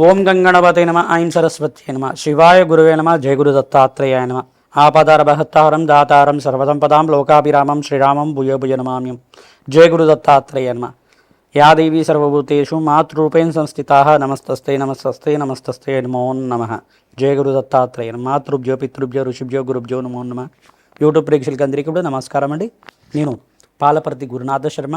ఓం గంగణపతే నమ ఐం సరస్వత్యే నమ శివాయ గురువే నమ జయ గురు దత్తాత్రేయాయ నమ. ఆపదార బహత్తారం దాతారం సర్వసంపదాం లోకాభిరామం శ్రీరామం భూయో భుజ నమామ్యం. జయ గురు దత్తాత్రేయ నమ. యా దేవీ సర్వభూతేషు మాతృరూపేణ సంస్థితా నమస్తస్తే నమస్తస్తే నమస్తస్తే నమో నమ. జయ గురు దత్తాత్రేయ మాతృభ్యో పితృభ్యో ఋషిభ్యో గురుభ్యో నమో నమ. యూట్యూబ్ ప్రేక్షకులకి అందరికీ కూడా నమస్కారం అండి నేను పాలపర్తి గురునాథ శర్మ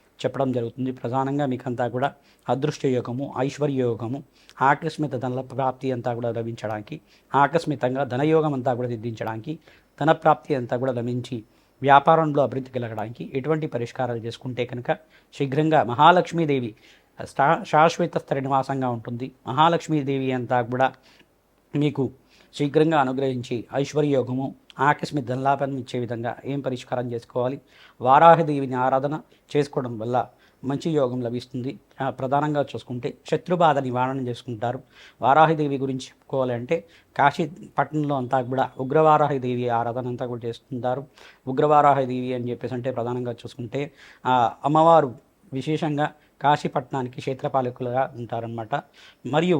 చెప్పడం జరుగుతుంది. ప్రధానంగా మీకంతా కూడా అదృష్ట యోగము ఐశ్వర్య యోగము ఆకస్మిక ధన ప్రాప్తి అంతా కూడా లభించడానికి ఆకస్మికంగా ధనయోగం అంతా కూడా సిద్ధించడానికి ధన ప్రాప్తి అంతా కూడా లభించి వ్యాపారంలో అభివృద్ధి కలగడానికి ఎటువంటి పరిష్కారాలు చేసుకుంటే కనుక శీఘ్రంగా మహాలక్ష్మీదేవి శా శాశ్వత స్థిర నివాసంగా ఉంటుంది. మహాలక్ష్మీదేవి అంతా కూడా మీకు శీఘ్రంగా అనుగ్రహించి ఐశ్వర్యోగము ఆకస్మిక ధనలాభం ఇచ్చే విధంగా ఏం పరిష్కారం చేసుకోవాలి? వారాహదేవిని ఆరాధన చేసుకోవడం వల్ల మంచి యోగం లభిస్తుంది. ప్రధానంగా చూసుకుంటే శత్రుబాధ నివారణ చేసుకుంటారు. వారాహిదేవి గురించి చెప్పుకోవాలంటే కాశీ పట్టణంలో అంతా కూడా ఉగ్రవారాహిదేవి ఆరాధన అంతా కూడా చేస్తుంటారు. ఉగ్రవారాహిదేవి అని చెప్పేసి అంటే ప్రధానంగా చూసుకుంటే అమ్మవారు విశేషంగా కాశీపట్నానికి క్షేత్రపాలకులుగా ఉంటారనమాట మరియు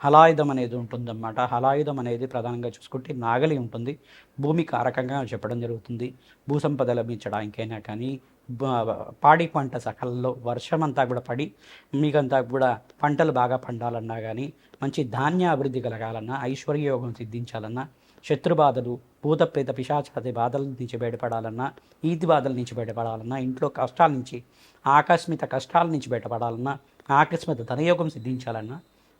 హలాయుధం అనేది ఉంటుందన్నమాట. హలాయుధం అనేది ప్రధానంగా చూసుకుంటే నాగలి ఉంటుంది. భూమి కారకంగా చెప్పడం జరుగుతుంది. భూసంపద లభించడానికైనా కానీ పాడి పంట సకల్లో వర్షం అంతా కూడా పడి మీకంతా కూడా పంటలు బాగా పండాలన్నా కానీ మంచి ధాన్య అభివృద్ధి కలగాలన్నా ఐశ్వర్యయోగం సిద్ధించాలన్నా శత్రుబాధలు భూత ప్రేత పిశాచాది బాధల నుంచి బయటపడాలన్నా ఈతి బాధల నుంచి బయటపడాలన్నా ఇంట్లో కష్టాల నుంచి ఆకస్మిక కష్టాల నుంచి బయటపడాలన్నా ఆకస్మిక ధనయోగం సిద్ధించాలన్నా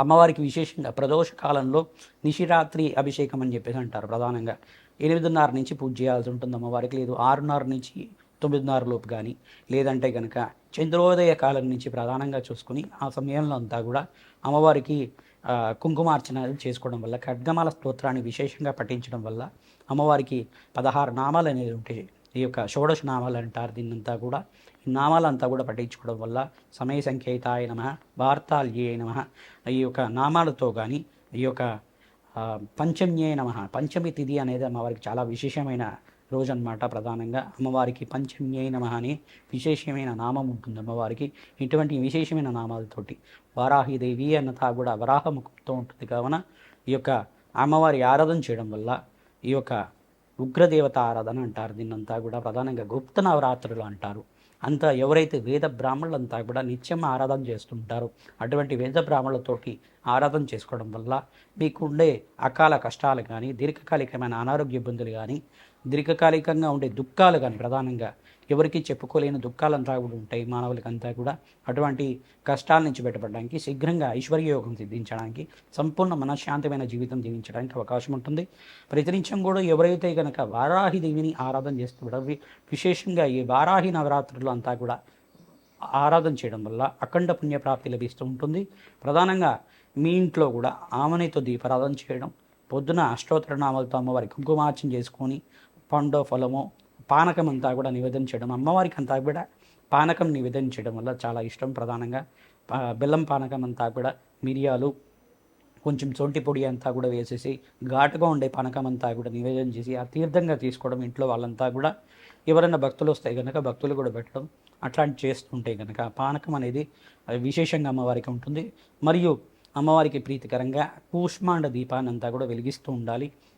అమ్మవారికి విశేషంగా ప్రదోష కాలంలో నిశిరాత్రి అభిషేకం అని చెప్పేసి అంటారు ప్రధానంగా. ఎనిమిదిన్నర నుంచి పూజ చేయాల్సి ఉంటుంది అమ్మవారికి లేదు ఆరున్నర నుంచి తొమ్మిదిన్నర లోపు కానీ లేదంటే కనుక చంద్రోదయ కాలం నుంచి ప్రధానంగా చూసుకుని ఆ సమయంలో అంతా కూడా అమ్మవారికి కుంకుమార్చన చేసుకోవడం వల్ల ఖడ్గమాల స్తోత్రాన్ని విశేషంగా పఠించడం వల్ల అమ్మవారికి పదహారు నామాలు అనేవి ఉంటాయి ఈ యొక్క షోడశ నామాలు అంటారు. దీన్నంతా కూడా ఈ నామాలంతా కూడా పఠించుకోవడం వల్ల సమయ సంకేతాయ నమ వార్తాల్యే నమ ఈ యొక్క నామాలతో కానీ ఈ యొక్క పంచమ్యే నమ పంచమి తిథి అనేది అమ్మవారికి చాలా విశేషమైన రోజు అన్నమాట ప్రధానంగా. అమ్మవారికి పంచమ్యే నమ అని విశేషమైన నామం ఉంటుంది అమ్మవారికి. ఇటువంటి విశేషమైన నామాలతోటి వారాహిదేవి అన్నతా కూడా వరాహముఖంతో ఉంటుంది. కావున ఈ యొక్క అమ్మవారి ఆరాధన చేయడం వల్ల ఈ యొక్క ఉగ్రదేవత ఆరాధన అంటారు. దీన్నంతా కూడా ప్రధానంగా గుప్త నవరాత్రులు అంటారు. అంతా ఎవరైతే వేద బ్రాహ్మణులంతా కూడా నిత్యం ఆరాధన చేస్తుంటారో అటువంటి వేద బ్రాహ్మణులతోటి ఆరాధన చేసుకోవడం వల్ల మీకు ఉండే అకాల కష్టాలు కానీ దీర్ఘకాలికమైన అనారోగ్య ఇబ్బందులు కానీ దీర్ఘకాలికంగా ఉండే దుఃఖాలు కానీ ప్రధానంగా ఎవరికి చెప్పుకోలేని దుఃఖాలంతా కూడా ఉంటాయి మానవులకంతా కూడా. అటువంటి కష్టాల నుంచి బయటపడడానికి శీఘ్రంగా ఐశ్వర్యయోగం సిద్ధించడానికి సంపూర్ణ మనశ్శాంతమైన జీవితం జీవించడానికి అవకాశం ఉంటుంది. ప్రతినిత్యం కూడా ఎవరైతే కనుక వారాహి దేవిని ఆరాధన చేస్తున్నారో విశేషంగా ఈ వారాహి నవరాత్రులు అంతా కూడా ఆరాధన చేయడం వల్ల అఖండ పుణ్యప్రాప్తి లభిస్తూ ఉంటుంది. ప్రధానంగా మీ ఇంట్లో కూడా ఆమెనితో దీపారాధన చేయడం పొద్దున అష్టోత్తర నామాలతో అమ్మవారి కుంకుమార్చన చేసుకొని పండో ఫలమో పానకం అంతా కూడా నివేదన చేయడం అమ్మవారికి అంతా కూడా పానకం నివేదన చేయడం వల్ల చాలా ఇష్టం ప్రధానంగా. బెల్లం పానకం అంతా కూడా మిరియాలు కొంచెం సొంటి పొడి అంతా కూడా వేసేసి ఘాటుగా ఉండే పానకం అంతా కూడా నివేదన చేసి ఆ తీర్థంగా తీసుకోవడం ఇంట్లో వాళ్ళంతా కూడా ఎవరైనా భక్తులు వస్తే కనుక భక్తులు కూడా పెట్టడం అట్లాంటి చేస్తుంటే కనుక పానకం అనేది అది విశేషంగా అమ్మవారికి ఉంటుంది. మరియు అమ్మవారికి ప్రీతికరంగా కూష్మాండ దీపాన్ని అంతా కూడా వెలిగిస్తూ ఉండాలి.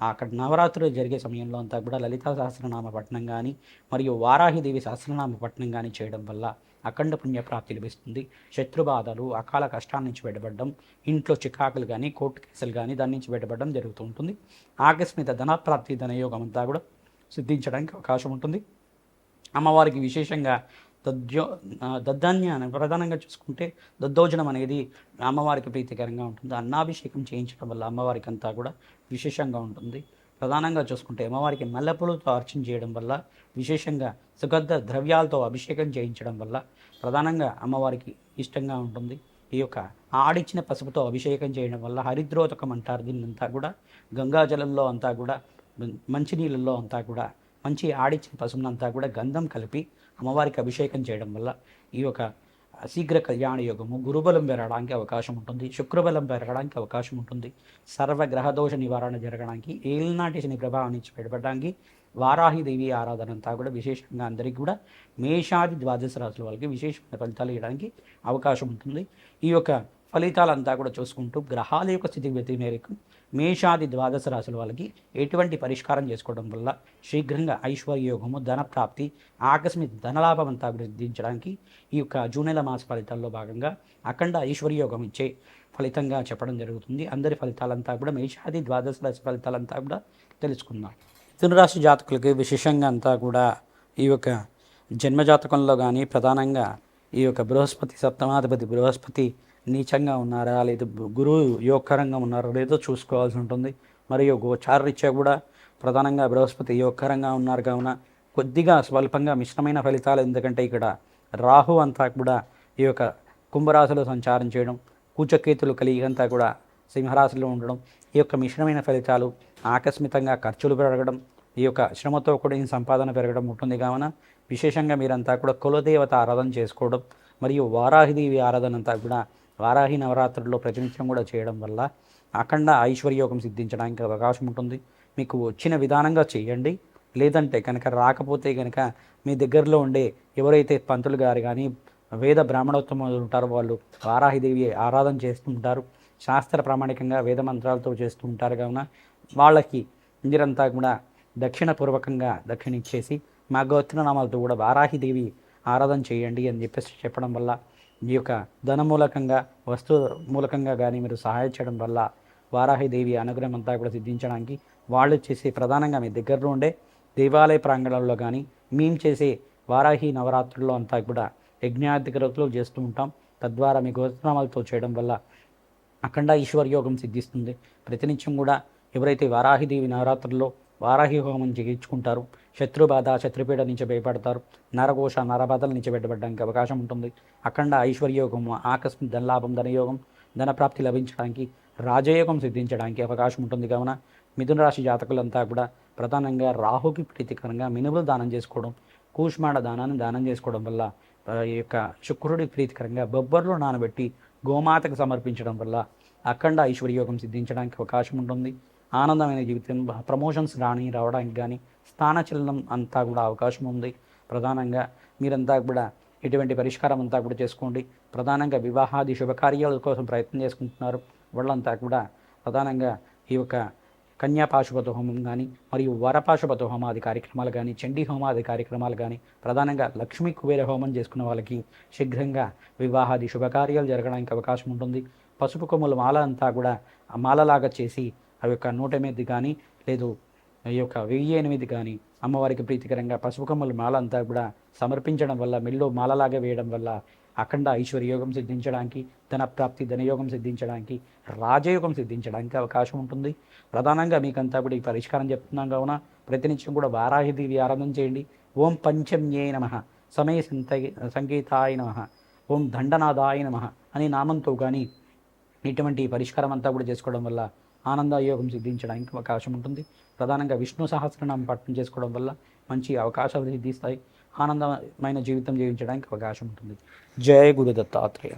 అక్కడ నవరాత్రులు జరిగే సమయంలో అంతా కూడా లలితా సహస్రనామ పఠనం కానీ మరియు వారాహిదేవి సహస్రనామ పఠనం కానీ చేయడం వల్ల అఖండ పుణ్యప్రాప్తి లభిస్తుంది. శత్రుబాధలు అకాల కష్టాల నుంచి బయటపడడం ఇంట్లో చికాకులు కానీ కోర్టు కేసులు కానీ దాని నుంచి బయటపడడం జరుగుతూ ఉంటుంది. ఆకస్మిక ధనప్రాప్తి ధనయోగం అంతా కూడా సిద్ధించడానికి అవకాశం ఉంటుంది. అమ్మవారికి విశేషంగా దద్యో దద్ధాన్యాన్ని ప్రధానంగా చూసుకుంటే దద్దోజనం అనేది అమ్మవారికి ప్రీతికరంగా ఉంటుంది. అన్నాభిషేకం చేయించడం వల్ల అమ్మవారికి అంతా కూడా విశేషంగా ఉంటుంది. ప్రధానంగా చూసుకుంటే అమ్మవారికి మల్లెపూలతో అర్చన చేయడం వల్ల విశేషంగా సుగంధ ద్రవ్యాలతో అభిషేకం చేయించడం వల్ల ప్రధానంగా అమ్మవారికి ఇష్టంగా ఉంటుంది. ఈ యొక్క ఆడిచ్చిన పసుపుతో అభిషేకం చేయడం వల్ల హరిద్రోతకం అంటారు దీన్నంతా కూడా. గంగాజలంలో అంతా కూడా మంచినీళ్ళల్లో అంతా కూడా మంచి ఆడిచ్చిన పసుపునంతా కూడా గంధం కలిపి అమ్మవారికి అభిషేకం చేయడం వల్ల ఈ యొక్క శీఘ్ర కళ్యాణ యోగము గురుబలం పెరగడానికి అవకాశం ఉంటుంది శుక్రబలం పెరగడానికి అవకాశం ఉంటుంది సర్వ గ్రహదోష నివారణ జరగడానికి ఏలినాటి శని ప్రభావం నుంచి బయటపడడానికి వారాహిదేవి ఆరాధన అంతా కూడా విశేషంగా అందరికీ కూడా మేషాది ద్వాదశ రాశుల వాళ్ళకి విశేషమైన ఫలితాలు ఇవ్వడానికి అవకాశం ఉంటుంది. ఈ యొక్క ఫలితాలంతా కూడా చూసుకుంటూ గ్రహాల యొక్క స్థితిగతి మేరకు మేషాది ద్వాదశ రాశుల వాళ్ళకి ఎటువంటి పరిష్కారం చేసుకోవడం వల్ల శీఘ్రంగా ఐశ్వర్యోగము ధన ప్రాప్తి ఆకస్మిక ధనలాభం అంతా అభివృద్ధించడానికి ఈ యొక్క జూన్ నెల మాస ఫలితాల్లో భాగంగా అఖండ ఐశ్వర్యోగం ఇచ్చే ఫలితంగా చెప్పడం జరుగుతుంది. అందరి ఫలితాలంతా కూడా మేషాది ద్వాదశ రాశి ఫలితాలంతా కూడా తెలుసుకుందాం. ధనురాశి జాతకులకి విశేషంగా అంతా కూడా ఈ యొక్క జన్మజాతకంలో కానీ ప్రధానంగా ఈ యొక్క బృహస్పతి సప్తమాధిపతి బృహస్పతి నీచంగా ఉన్నారా? లేదా గురువు యోగకరంగా ఉన్నారా? లేదో చూసుకోవాల్సి ఉంటుంది. మరియు గోచారరీత్యా కూడా ప్రధానంగా బృహస్పతి యోగకరంగా ఉన్నారు. కావున కొద్దిగా స్వల్పంగా మిశ్రమైన ఫలితాలు. ఎందుకంటే ఇక్కడ రాహు అంతా కూడా ఈ యొక్క కుంభరాశిలో సంచారం చేయడం కూచకేతులు కలిగి అంతా కూడా సింహరాశిలో ఉండడం ఈ యొక్క మిశ్రమైన ఫలితాలు ఆకస్మికంగా ఖర్చులు పెరగడం ఈ యొక్క శ్రమతో కూడిన సంపాదన పెరగడం ఉంటుంది. కావున విశేషంగా మీరంతా కూడా కులదేవత ఆరాధన చేసుకోవడం మరియు వారాహిదేవి ఆరాధన అంతా కూడా వారాహి నవరాత్రుల్లో ప్రతినిత్యం కూడా చేయడం వల్ల అఖండ ఐశ్వర్యోగం సిద్ధించడానికి అవకాశం ఉంటుంది. మీకు వచ్చిన విధానంగా చేయండి. లేదంటే కనుక రాకపోతే కనుక మీ దగ్గరలో ఉండే ఎవరైతే పంతులు గారు కానీ వేద బ్రాహ్మణోత్తములు ఉంటారో వాళ్ళు వారాహిదేవి ఆరాధన చేస్తుంటారు శాస్త్ర ప్రామాణికంగా వేద మంత్రాలతో చేస్తూ ఉంటారు కావున వాళ్ళకి మీరంతా కూడా దక్షిణపూర్వకంగా దక్షిణ ఇచ్చేసి మా గోత్రనామాలతో కూడా వారాహిదేవి ఆరాధన చేయండి అని చెప్పేసి చెప్పడం వల్ల ఈ యొక్క ధన మూలకంగా వస్తు మూలకంగా కానీ మీరు సహాయం చేయడం వల్ల వారాహిదేవి అనుగ్రహం అంతా కూడా సిద్ధించడానికి వాళ్ళు చేసే ప్రధానంగా మీ దగ్గరలో ఉండే దేవాలయ ప్రాంగణంలో కానీ మేము చేసే వారాహి నవరాత్రుల్లో అంతా కూడా యజ్ఞాధికరతులు చేస్తూ ఉంటాం. తద్వారా మీ గోత్రనామాలతో చేయడం వల్ల అఖండ ఈశ్వర్యోగం సిద్ధిస్తుంది. ప్రతినిత్యం కూడా ఎవరైతే వారాహిదేవి నవరాత్రుల్లో వారాహి హోమం చేయించుకుంటారు శత్రుబాధ శత్రుపీడ నుంచి భయపడతారు. నరఘోష నరబాధల నుంచి బయటపడడానికి అవకాశం ఉంటుంది. అఖండ ఐశ్వర్యోగం ఆకస్మిక ధనలాభం ధనయోగం ధనప్రాప్తి లభించడానికి రాజయోగం సిద్ధించడానికి అవకాశం ఉంటుంది. కావున మిథున రాశి జాతకులంతా కూడా ప్రధానంగా రాహుకి ప్రీతికరంగా మినుములు దానం చేసుకోవడం కూష్మాడ దానాన్ని దానం చేసుకోవడం వల్ల ఈ యొక్క శుక్రుడి ప్రీతికరంగా బొబ్బర్లు నానబెట్టి గోమాతకు సమర్పించడం వల్ల అఖండ ఐశ్వర్యోగం సిద్ధించడానికి అవకాశం ఉంటుంది. ఆనందమైన జీవితం ప్రమోషన్స్ రాని రావడానికి కానీ స్థానచలనం అంతా కూడా అవకాశం ఉంది. ప్రధానంగా మీరంతా కూడా ఇటువంటి పరిష్కారం అంతా కూడా చేసుకోండి. ప్రధానంగా వివాహాది శుభకార్యాల కోసం ప్రయత్నం చేసుకుంటున్నారు. వాళ్ళంతా కూడా ప్రధానంగా ఈ యొక్క కన్యాపాశుపత హోమం కానీ మరియు వరపాశుపత హోమాది కార్యక్రమాలు కానీ చండీ హోమాది కార్యక్రమాలు కానీ ప్రధానంగా లక్ష్మీ కుబేర హోమం చేసుకున్న వాళ్ళకి శీఘ్రంగా వివాహాది శుభకార్యాలు జరగడానికి అవకాశం ఉంటుంది. పసుపు కొమ్ముల మాల అంతా కూడా మాలలాగా చేసి ఆ యొక్క నూట మీద కానీ లేదు ఈ యొక్క వెయ్యి ఎనిమిది కానీ అమ్మవారికి ప్రీతికరంగా పసుపు కమ్మలు మాల అంతా కూడా సమర్పించడం వల్ల మెల్లో మాలలాగా వేయడం వల్ల అఖండ ఐశ్వర్యయోగం సిద్ధించడానికి ధనప్రాప్తి ధనయోగం సిద్ధించడానికి రాజయోగం సిద్ధించడానికి అవకాశం ఉంటుంది. ప్రధానంగా మీకంతా కూడా ఈ పరిష్కారం చెప్తున్నాం కావున ప్రతినిత్యం కూడా వారాహిదేవి ఆరాధన చేయండి. ఓం పంచమ్యే నమ. సమయ సంత సంగీతాయ నమ. ఓం దండనాదాయ నమ అనే నామంతో కానీ ఇటువంటి పరిష్కారం అంతా కూడా చేసుకోవడం వల్ల ఆనందయోగం సిద్ధించడానికి అవకాశం ఉంటుంది. ప్రధానంగా విష్ణు సహస్రనామం పట్టణం చేసుకోవడం వల్ల మంచి అవకాశాలు సిద్ధిస్తాయి. ఆనందమైన జీవితం జీవించడానికి అవకాశం ఉంటుంది. జయ గురు దత్తాత్రేయ